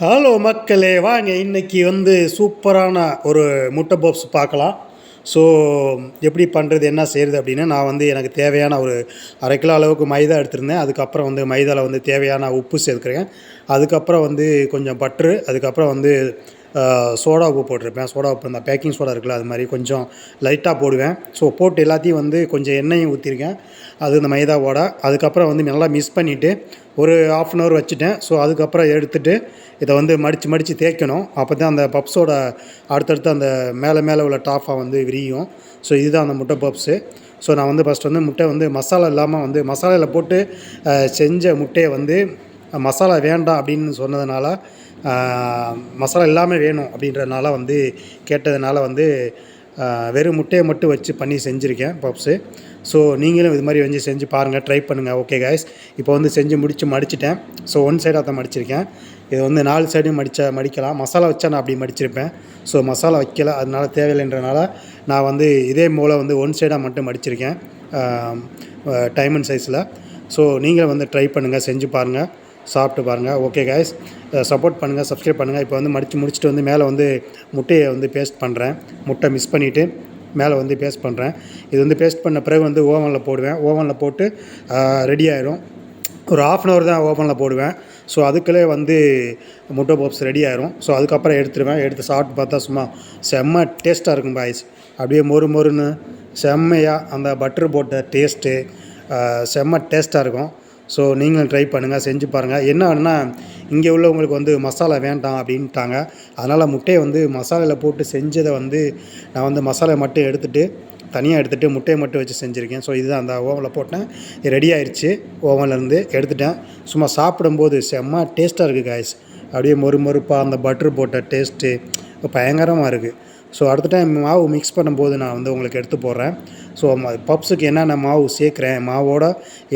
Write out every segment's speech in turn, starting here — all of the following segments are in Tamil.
ஹலோ மக்களே வாங்க இன்னைக்கு வந்து சூப்பரான ஒரு முட்டை பாப்ஸ் பார்க்கலாம். ஸோ எப்படி பண்ணுறது என்ன செய்கிறது அப்படின்னு நான் வந்து எனக்கு தேவையான ஒரு அரை கிலோ அளவுக்கு மைதா எடுத்திருந்தேன். அதுக்கப்புறம் வந்து மைதாவில் வந்து தேவையான உப்பு சேர்த்துக்கிறேன். அதுக்கப்புறம் வந்து கொஞ்சம் பட்ரு அதுக்கப்புறம் வந்து சோடா உப்பு போட்டிருப்பேன். சோடா உப்பு இந்த பேக்கிங் சோடா இருக்குல்ல அது மாதிரி கொஞ்சம் லைட்டாக போடுவேன். ஸோ போட்டு எல்லாத்தையும் வந்து கொஞ்சம் எண்ணெயும் ஊற்றிருக்கேன் அது இந்த மைதாவோட அதுக்கப்புறம் வந்து நல்லா மிக்ஸ் பண்ணிவிட்டு ஒரு ஆஃப் அன் ஹவர் வச்சுட்டேன். ஸோ அதுக்கப்புறம் எடுத்துகிட்டு இதை வந்து மடித்து மடித்து தேய்க்கணும். அப்போ தான் அந்த பப்ஸோட அடுத்தடுத்து அந்த மேலே மேலே உள்ள டாஃபாக வந்து விரியும். ஸோ இதுதான் அந்த முட்டை பப்ஸு ஸோ நான் வந்து ஃபஸ்ட் வந்து முட்டை வந்து மசாலா இல்லாமல் வந்து மசாலாவில் போட்டு செஞ்ச முட்டையை வந்து மசாலா வேண்டாம் அப்படின்னு சொன்னதுனால மசாலா இல்லாமல் வேணும் அப்படின்றதுனால வந்து கேட்டதுனால வந்து வெறும் முட்டையை மட்டும் வச்சு பண்ணி செஞ்சுருக்கேன் பப்ஸு. ஸோ நீங்களும் இது மாதிரி வந்து செஞ்சு பாருங்கள் ட்ரை பண்ணுங்கள் ஓகே காய்ஸ் இப்போ வந்து செஞ்சு முடித்து மடிச்சிட்டேன். ஸோ ஒன் சைடாக தான் மடிச்சிருக்கேன். இது வந்து நாலு சைடும் மடித்த மடிக்கலாம். மசாலா வச்சா நான் அப்படி மடிச்சிருப்பேன். ஸோ மசாலா வைக்கல. அதனால தேவையில்லைன்றனால நான் வந்து இதே மூலம் வந்து ஒன் சைடாக மட்டும் மடிச்சிருக்கேன். டைமண்ட் சைஸில் ஸோ நீங்களும் வந்து ட்ரை பண்ணுங்கள் செஞ்சு பாருங்கள் சாப்பிட்டு பாருங்கள் ஓகே காய்ஸ் சப்போர்ட் பண்ணுங்கள் சப்ஸ்கிரைப் பண்ணுங்கள் இப்போ வந்து மடித்து முடிச்சுட்டு வந்து மேலே வந்து முட்டையை வந்து பேஸ்ட் பண்ணுறேன் முட்டை மிஸ் பண்ணிவிட்டு மேலே வந்து பேஸ்ட் பண்ணுறேன் இது வந்து பேஸ்ட் பண்ண பிறகு வந்து ஓவனில் போடுவேன். ஓவனில் போட்டு ரெடி ஆயிரும். ஒரு ஆஃப் அன் ஹவர் தான் ஓவனில் போடுவேன். ஸோ அதுக்குள்ளே வந்து முட்டை பப்ஸ் ரெடி ஆயிரும். ஸோ அதுக்கப்புறம் எடுத்துருவேன். எடுத்து சாப்பிட்டு பார்த்தா சும்மா செம்ம டேஸ்ட்டாக இருக்கும் பாய்ஸ் அப்படியே மொறு மொறுன்னு செம்மையாக அந்த பட்டர் போட்ட டேஸ்ட்டு செம்ம டேஸ்ட்டாக இருக்கும். ஸோ நீங்களும் ட்ரை பண்ணுங்கள் செஞ்சு பாருங்கள் என்ன ஆகுனா இங்கே உள்ளவங்களுக்கு வந்து மசாலா வேண்டாம் அப்படின்ட்டாங்க. அதனால் முட்டையை வந்து மசாலாவில் போட்டு செஞ்சதை வந்து நான் வந்து மசாலா மட்டும் எடுத்துகிட்டு தனியாக எடுத்துகிட்டு முட்டையை மட்டும் வச்சு செஞ்சுருக்கேன். ஸோ இதுதான் அந்த ஓவனில் போட்டேன். ரெடி ஆயிடுச்சு ஓவன்லேருந்து எடுத்துட்டேன். சும்மா சாப்பிடும்போது செம்ம டேஸ்ட்டாக இருக்குது காய்ஸ் அப்படியே மொறு மொறுப்பாக அந்த பட்டர் போட்ட டேஸ்ட்டு பயங்கரமாக இருக்குது ஸோ அடுத்த டைம் மாவு மிக்ஸ் பண்ணும்போது நான் வந்து உங்களுக்கு எடுத்து போடுறேன். ஸோ பப்ஸுக்கு என்னென்ன மாவு சேர்க்குறேன் மாவோட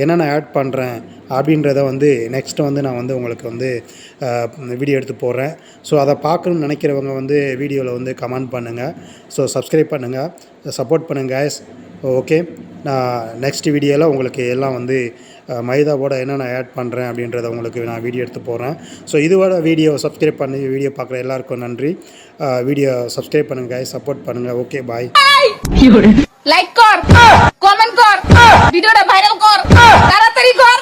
என்னென்ன ஆட் பண்ணுறேன் அப்படின்றத வந்து நெக்ஸ்ட்டு வந்து நான் வந்து உங்களுக்கு வந்து வீடியோ எடுத்து போடுறேன். ஸோ அதை பார்க்கணும்னு நினைக்கிறவங்க வந்து வீடியோவில் வந்து கமெண்ட் பண்ணுங்கள் ஸோ சப்ஸ்கிரைப் பண்ணுங்கள் சப்போர்ட் பண்ணுங்கள் ஓகே நான் நெக்ஸ்ட் வீடியோவில் உங்களுக்கு எல்லாம் வந்து அஹ், மைதாவோட என்னென்ன ஆட் பண்ணுறேன் அப்படின்றத உங்களுக்கு நான் வீடியோ எடுத்து போடுறேன் ஸோ இதுவோட வீடியோ சப்ஸ்கிரைப் பண்ணி வீடியோ பார்க்குற எல்லாருக்கும் நன்றி வீடியோ சப்ஸ்கிரைப் பண்ணுங்கள் guys சப்போர்ட் பண்ணுங்கள் ஓகே பாய் লাইক কর কমেন্ট কর ভিডিওটা ভাইরাল কর তাড়াতাড়ি কর